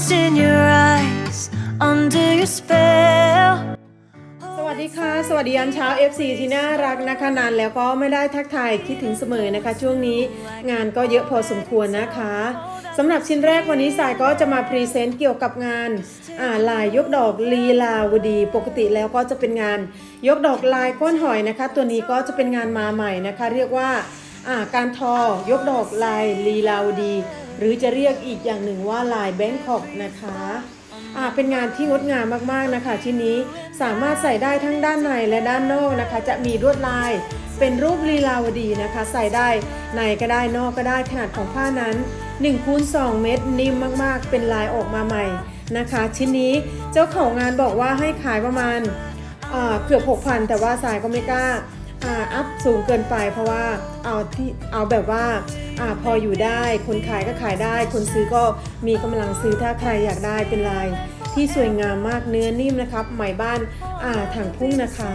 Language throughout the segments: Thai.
lost in your eyes, under your spell. สวัสดีค่ะ สวัสดียามเช้า FC ที่น่ารักนะคะนานแล้วก็ไม่ได้ทักทายคิดถึงเสมอนะคะ ช่วงนี้งานก็เยอะพอสมควรนะคะสำหรับชิ้นแรกวันนี้สายก็จะมาพรีเซนต์เกี่ยวกับงานอ่าลายยกดอกลีลาวดี ปกติแล้วก็จะเป็นงานยกดอกลายก้นหอยนะคะ ตัวนี้ก็จะเป็นงานมาใหม่นะคะ เรียกว่าอ่าการทอยกดอกลายลีลาวดี หรือจะเรียกอีกอย่างหนึ่งว่าลายแบงคอกนะคะอ่าเป็นงานที่งดงามมากๆนะคะ ชิ้นนี้สามารถใส่ได้ทั้งด้านในและด้านนอกนะคะ จะมีลวดลายเป็นรูปลีลาวดีนะคะ ใส่ได้ในก็ได้นอกก็ได้ขนาดของผ้านั้น1คูณ2เมตรนิ่มมากๆ เป็นลายออกมาใหม่นะคะ ชิ้นนี้เจ้าของงานบอกว่าให้ขายประมาณเกือบ6,000แต่ว่าสายก็ไม่กล้า อ่าอัพสูงเกินไป เพราะว่าเอาที่เอาแบบว่าอพออยู่ได้ คนขายก็ขายได้ คนซื้อก็มีกำลังซื้อถ้าใครอยากได้เป็นลายที่สวยงามมากเนื้อนิ่มนะครับไหมบ้านอ่าถังพุ่งนะคะ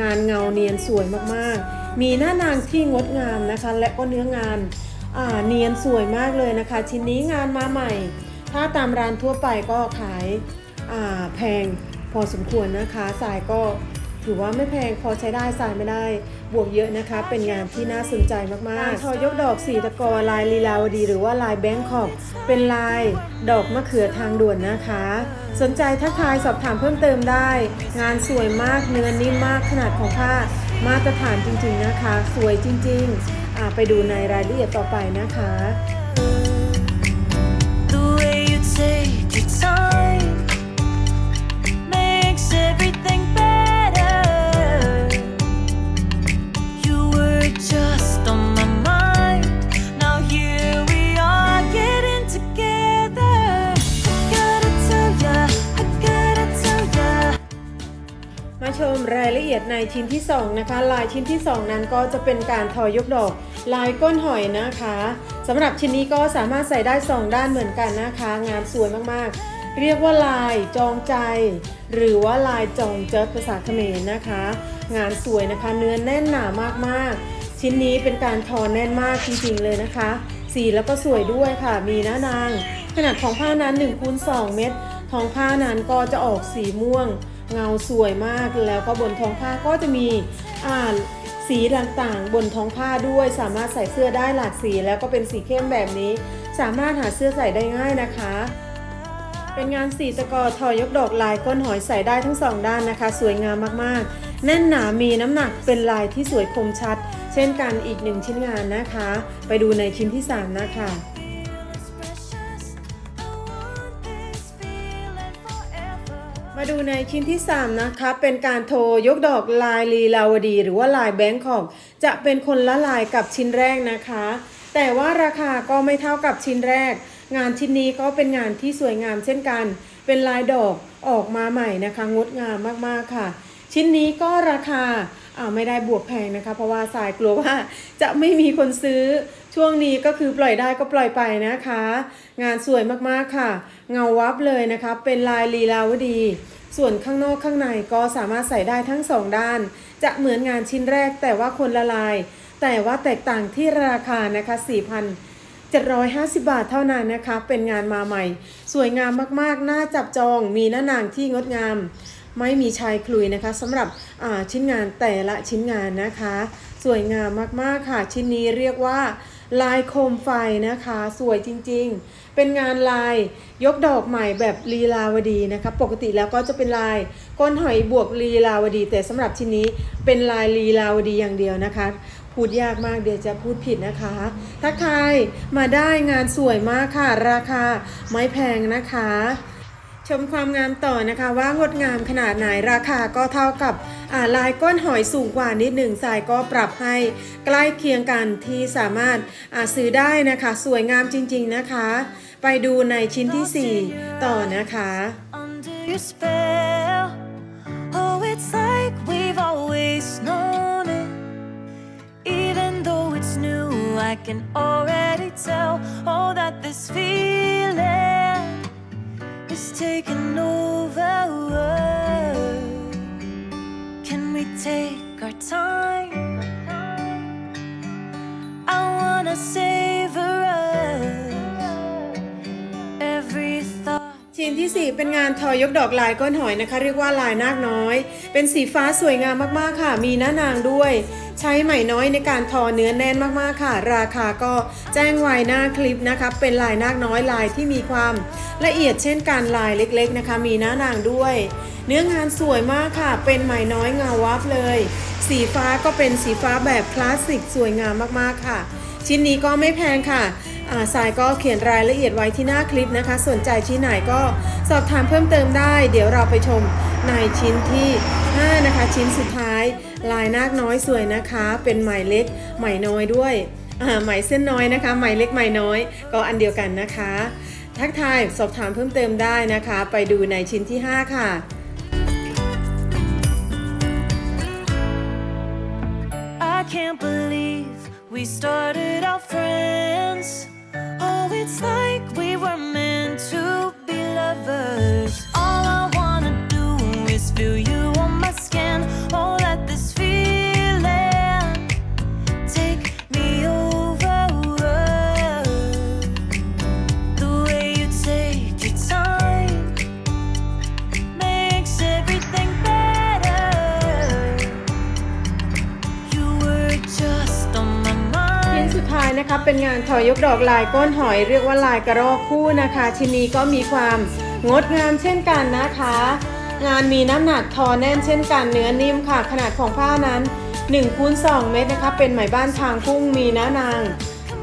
งานเงาเนียนสวยมากๆ มีหน้านางที่งดงามนะคะ และก็เนื้องานอ่าเนียนสวยมากเลยนะคะ ชิ้นนี้งานมาใหม่ ถ้าตามร้านทั่วไปก็ขายอ่าแพงพอสมควรนะคะสายก็ ถือว่าไม่แพงพอใช้ได้สายไม่ได้ บวกเยอะนะคะ เป็นงานที่น่าสนใจมากๆทอยกดอกสีตะกอลายลีลาวดี หรือว่าลายแบงคอกเป็นลายดอกมะเขือทางด่วนนะคะ สนใจทักทายสอบถามเพิ่มเติมได้ งานสวยมากเนื้อนิ่มมากขนาดของผ้ามาตรฐานจริงๆนะคะ สวยจริงๆอ่าไปดูในรายละเอียดต่อไปนะคะ The way you take your time รายละเอียดในชิ้นที่ 2 นะคะ ลายชิ้นที่ 2 นั้นก็จะเป็นการทอยกดอก ลายก้นหอยนะคะสำหรับชิ้นนี้ก็สามารถใส่ได้ 2 ด้านเหมือนกันนะคะ งานสวยมากๆ เรียกว่าลายจองใจ หรือว่าลายจองเจิดภาษาเขมรนะคะ งานสวยนะคะ เนื้อแน่นหนามากๆ ชิ้นนี้เป็นการทอแน่นมากจริงๆเลยนะคะ สีแล้วก็สวยด้วยค่ะมีหน้านาง ขนาดของผ้านั้น1คูณ2เม็ดท้องผ้านั้นก็จะออกสีม่วง เงาสวยมากแล้วก็บนท้องผ้าก็จะมีอ่าสีต่างๆ บนท้องผ้าด้วย สามารถใส่เสื้อได้หลากสี แล้วก็เป็นสีเข้มแบบนี้ สามารถหาเสื้อใส่ได้ง่ายนะคะ เป็นงานสีตะกอทอยกดอกลายก้นหอยใส่ได้ทั้งสองด้านนะคะ สวยงามมากๆ แน่นหนามีน้ำหนักเป็นลายที่สวยคมชัด เช่นกันอีกหนึ่งชิ้นงานนะคะ ไปดูในชิ้นที่ 3 นะคะ มาดูในชิ้นที่ 3 นะคะเป็นการโทยกดอกลายลีลาวดี หรือว่าลายแบงคอกจะเป็นคนละลายกับชิ้นแรกนะคะ แต่ว่าราคาก็ไม่เท่ากับชิ้นแรก งานชิ้นนี้ก็เป็นงานที่สวยงามเช่นกัน เป็นลายดอกออกมาใหม่นะคะ งดงามมากๆค่ะ ชิ้นนี้ก็ราคา ไม่ได้บวกแพงนะคะ เพราะว่าสายกลัวว่าจะไม่มีคนซื้อช่วงนี้ก็คือปล่อยได้ก็ปล่อยไปนะคะ งานสวยมากๆค่ะ เงาวับเลยนะคะ เป็นลายลีลาวดี ส่วนข้างนอกข้างในก็สามารถใส่ได้ทั้งสองด้าน จะเหมือนงานชิ้นแรกแต่ว่าคนละลาย แต่ว่าแตกต่างที่ราคานะคะ 4,750 บาทเท่านั้นนะคะ เป็นงานมาใหม่ สวยงามมากๆ น่าจับจองมีหน้านางที่งดงาม ไม่มีชายคลุยนะคะสำหรับชิ้นงานแต่ละชิ้นงานนะคะ สวยงามมากๆค่ะ ชิ้นนี้เรียกว่าลายโคมไฟนะคะ สวยจริงๆ เป็นงานลายยกดอกใหม่แบบลีลาวดีนะคะ ปกติแล้วก็จะเป็นลายก้นหอยบวกลีลาวดี แต่สำหรับชิ้นนี้เป็นลายลีลาวดีอย่างเดียวนะคะ พูดยากมากเดี๋ยวจะพูดผิดนะคะถ้าใครมาได้งานสวยมากค่ะ ราคาไม่แพงนะคะ ชมความงามต่อนะคะว่างดงามขนาดไหนราคาก็เท่ากับาลายก้นหอยสูงกว่านิดหนึ่งสายก็ปรับให้ใกล้เคียงกันที่สามารถซื้อได้นะคะ สวยงามจริงๆนะคะ ไปดูในชิ้นที่ 4 ต่อนะคะ I can already tell. Oh, that this feeling is taking over. Oh. Can we take our time? I wanna savor us. Every thought เป็นงานทอยกดอกลายก้นหอยนะคะ เรียกว่าลายนาคน้อย เป็นสีฟ้าสวยงามมากๆค่ะ มีหน้านางด้วย ใช้ไหมน้อยในการทอเนื้อแน่นมากๆค่ะ ราคาก็แจ้งไว้หน้าคลิปนะคะเป็นลายนาคน้อยลายที่มีความละเอียดเช่นการลายเล็กๆนะคะ มีหน้านางด้วย เนื้องานสวยมากค่ะ เป็นไหมน้อยเงาวับเลย สีฟ้าก็เป็นสีฟ้าแบบคลาสสิกสวยงามมากๆค่ะ ชิ้นนี้ก็ไม่แพงค่ะ่าสายก็เขียนรายละเอียดไว้ที่หน้าคลิปนะคะ สนใจชิ้นไหนก็สอบถามเพิ่มเติมได้ เดี๋ยวเราไปชมในชิ้นที่ 5 นะคะ ชิ้นสุดท้าย ลายนาคน้อยสวยนะคะ เป็นไหมเล็กไหมน้อยด้วยไหมเส้นน้อยนะคะไหมเล็กไหมน้อย ก็อันเดียวกันนะคะ ทักทายสอบถามเพิ่มเติมได้นะคะ ไปดูในชิ้นที่ 5 ค่ะ นะคะเป็นงานทอยกดอกลายก้นหอยเรียกว่าลายกระรอกคู่นะคะ ชิ้นนี้ก็มีความงดงามเช่นกันนะคะ งานมีน้ำหนักทอแน่นเช่นกันเนื้อนิ่มค่ะ ขนาดของผ้านั้น1คูณ2เมตรนะคะ เป็นไหมบ้านทางกุ้งมีน้านาง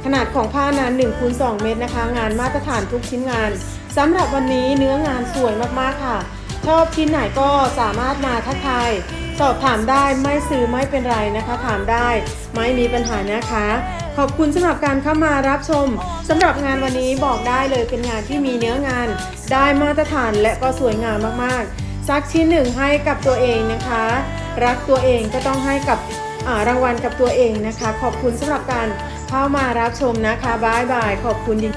ขนาดของผ้านั้น1คูณ2เมตรนะคะ งานมาตรฐานทุกชิ้นงานสำหรับวันนี้เนื้องานสวยมากๆค่ะ ชอบชิ้นไหนก็สามารถมาทักทายสอบถามได้ไม่ซื้อไม่เป็นไรนะคะ ถามได้ไม่มีปัญหานะคะ ขอบคุณสำหรับการเข้ามารับชมสำหรับงานวันนี้บอกได้เลยเป็นงานที่มีเนื้องาน ได้มาตรฐานและก็สวยงามมากๆสักชิ้นหนึ่งให้กับตัวเองนะคะ รักตัวเองก็ต้องให้กับรางวัลกับตัวเองนะคะ ขอบคุณสำหรับการเข้ามารับชมนะคะบายบายขอบคุณจริง